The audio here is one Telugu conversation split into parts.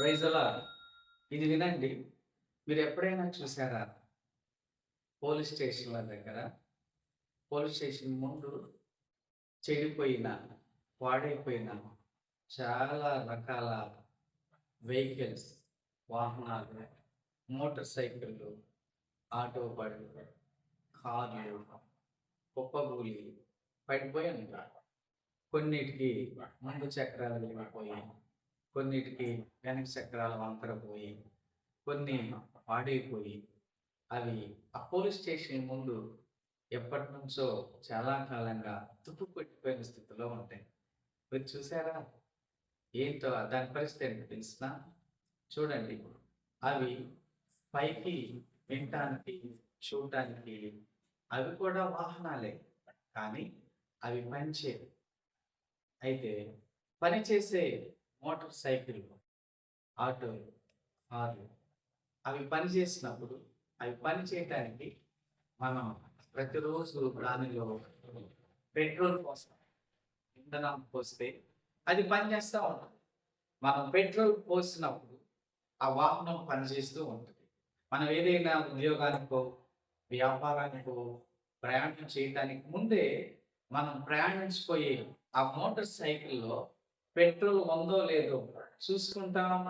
ప్రైజలా ఇది వినండి. మీరు ఎప్పుడైనా చూసారా? పోలీస్ స్టేషన్ల దగ్గర. పోలీస్ స్టేషన్ ముందు చెడిపోయిన పాడైపోయిన చాలా రకాల వెహికల్స్ వాహనాలు మోటార్ సైకిళ్ళు ఆటో బళ్ళు కార్లు కుప్పగూలి పడిపోయి ఉంటారు కొన్నిటికి ముందు చక్రాలు వెళ్ళిపోయి కొన్నిటికి వెనక చక్రాలు వంకర పోయి కొన్ని పాడైపోయి అవి ఆ పోలీస్ స్టేషన్ ముందు ఎప్పటి నుంచో చాలా కాలంగా తుప్పు పెట్టిపోయిన స్థితిలో ఉంటాయి. మీరు చూసారా? ఏంటో దాని పరిస్థితి ఏంటో తెలిసిన? చూడండి. అవి పైకి వినటానికి చూడటానికి అవి కూడా వాహనాలే. కానీ అవి పనిచే అయితే పనిచేసే మోటార్ సైకిల్ ఆటో కార్లు అవి పని చేసినప్పుడు అవి పని చేయటానికి మనం ప్రతిరోజు దానిలో పెట్రోల్ పోస్తాం ఇంధనం పోస్తే అది పని చేస్తూ ఉంటుంది మనం పెట్రోల్ పోసినప్పుడు ఆ వాహనం పనిచేస్తూ ఉంటుంది. మనం ఏదైనా ఉద్యోగానికో వ్యాపారానికో ప్రయాణం చేయడానికి ముందే మనం ప్రయాణించిపోయే ఆ మోటార్ సైకిల్లో పెట్రోల్ ఉందో లేదో చూసుకుంటాం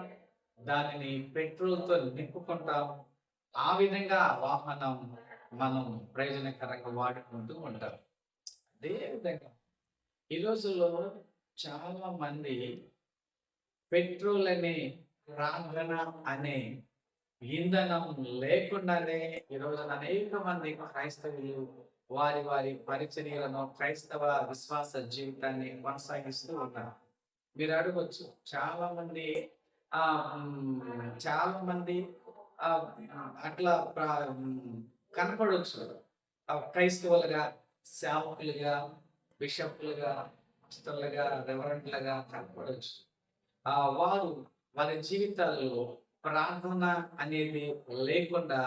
దానిని పెట్రోల్తో నింపుకుంటాం ఆ విధంగా వాహనం మనం ప్రయోజనకరంగా వాడుకుంటూ ఉంటాం. అదే విధంగా ఈ రోజుల్లో చాలా మంది పెట్రోల్ అనే ప్రార్థన అనే ఇంధనం లేకుండానే ఈ రోజున అనేక మంది క్రైస్తవులు వారి వారి పరిచర్యలను క్రైస్తవ విశ్వాస జీవితాన్ని కొనసాగిస్తూ ఉన్నారు. మీరు అడగచ్చు. చాలా మంది ఆ చాలా మంది అట్లా కనపడవచ్చు ఆ, క్రైస్తవులుగా సేవకులుగా బిషప్లుగా మాస్టర్లుగా రెవరెంట్లుగా కనపడవచ్చు ఆ వారు వారి జీవితాల్లో ప్రార్థన అనేది లేకుండా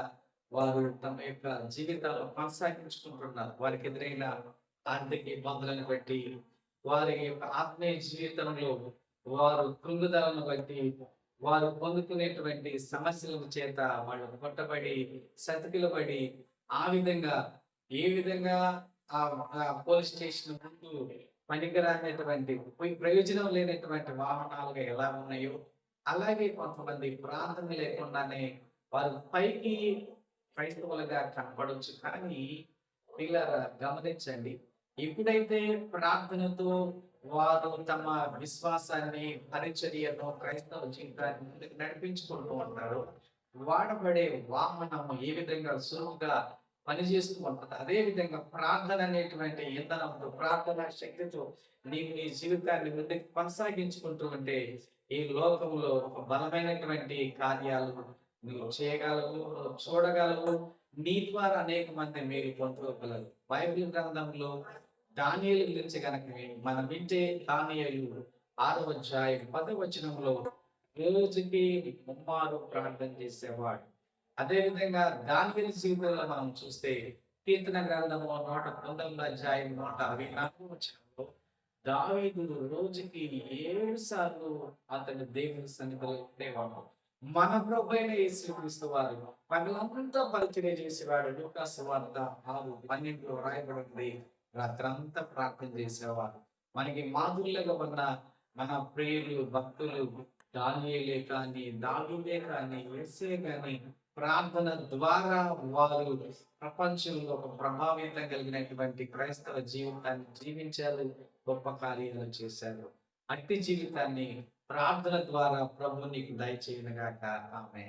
వారు తమ యొక్క జీవితాలు కొనసాగించుకుంటున్నారు. వారికి ఎదురైన ఆర్థిక ఇబ్బందులను బట్టి వారి యొక్క ఆత్మీయ జీవితంలో వారు కృంగుదలను బట్టి వారు పొందుకునేటువంటి సమస్యల చేత వాళ్ళు కొట్టబడి సతికిలబడి ఆ విధంగా ఏ విధంగా ఆ పోలీస్ స్టేషన్ ముందు పనికిరానటువంటి ప్రయోజనం లేనటువంటి వాహనాలుగా ఎలా ఉన్నాయో అలాగే కొంతమంది ప్రార్థన లేకుండానే వారు పైకి క్రైస్తవులుగా కనపడవచ్చు కానీ పిల్లల గమనించండి ఎప్పుడైతే ప్రార్థనతో వారు తమ విశ్వాసాన్ని పరిచర్యను క్రైస్తవ జీవితాన్ని ముందుకు నడిపించుకుంటూ ఉంటారు వాడబడే వాహనం ఏ విధంగా సులువుగా పనిచేస్తూ ఉంటుంది? అదే విధంగా ప్రార్థన అనేటువంటి ఇంధనంతో ప్రార్థన శక్తితో నీవు నీ జీవితాన్ని ముందుకు కొనసాగించుకుంటూ ఉంటే ఈ లోకంలో ఒక బలమైనటువంటి కార్యాలు నువ్వు చేయగలవు చూడగలవు. నీ ద్వారా అనేక మంది మీరు పొందుకోగలరు బైబిల్ గ్రంథంలో దానియేలు గురించి కనుక మనం వింటే దానియేలు ఆరవ అధ్యాయం పదవచనంలో రోజుకి ముమ్మారు ప్రార్థన చేసేవాడు. అదే విధంగా దాని జీవితంలో మనం చూస్తే కీర్తన గ్రంథము నూట పంతొమ్మిది అధ్యాయం నూట అరవై నాలుగు వచనంలో దావీదు రోజుకి ఏడు సార్లు అతను దేవుని సన్నిధిలో ఉండేవాడు. మన ప్రభు అయిన యేసుక్రీస్తు వారు పగలంతా పరిచయం చేసేవాడు లూకాసు వార్త ఆరు పన్నెండులో రాయబడింది. రాత్రంతా ప్రార్థన చేసేవారు. మనకి మాధుర్యంగా ఉన్న మన ప్రియులు భక్తులు దానియలే కానీ దాగులే కానీ ఎస్సే కానీ ప్రార్థన ద్వారా వారు ప్రపంచంలో ఒక ప్రభావితం కలిగినటువంటి క్రైస్తవ జీవితాన్ని జీవించారు గొప్ప కార్యాలు చేశారు. అట్టి జీవితాన్ని ప్రార్థన ద్వారా ప్రభు నీకు దయచేయనుగాక. ఆమె